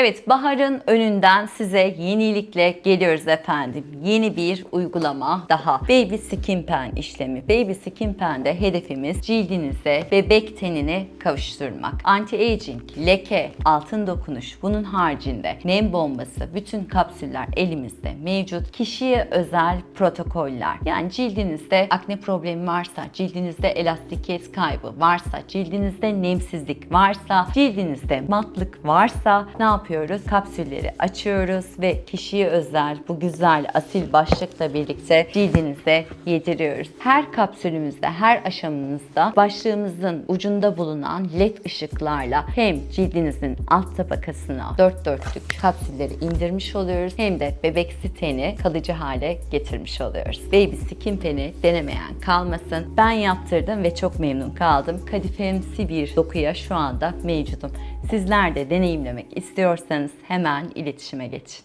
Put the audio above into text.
Evet, baharın önünden size yenilikle geliyoruz efendim. Yeni bir uygulama daha. Baby Skin Pen işlemi. Baby Skin Pen'de hedefimiz cildinize bebek tenine kavuşturmak. Anti-aging, leke, altın dokunuş, bunun haricinde nem bombası, bütün kapsüller elimizde mevcut. Kişiye özel protokoller. Yani cildinizde akne problemi varsa, cildinizde elastikiyet kaybı varsa, cildinizde nemsizlik varsa, cildinizde matlık varsa ne yapıyoruz? Kapsülleri açıyoruz ve kişiye özel bu güzel asil başlıkla birlikte cildinize yediriyoruz. Her kapsülümüzde, her aşamamızda başlığımızın ucunda bulunan led ışıklarla hem cildinizin alt tabakasına dört dörtlük kapsülleri indirmiş oluyoruz hem de bebeksi teni kalıcı hale getirmiş oluyoruz. Baby Skin Pen'i denemeyen kalmasın. Ben yaptırdım ve çok memnun kaldım. Kadifemsi bir dokuya şu anda mevcudum. Sizler de deneyimlemek istiyorsanız hemen iletişime geçin.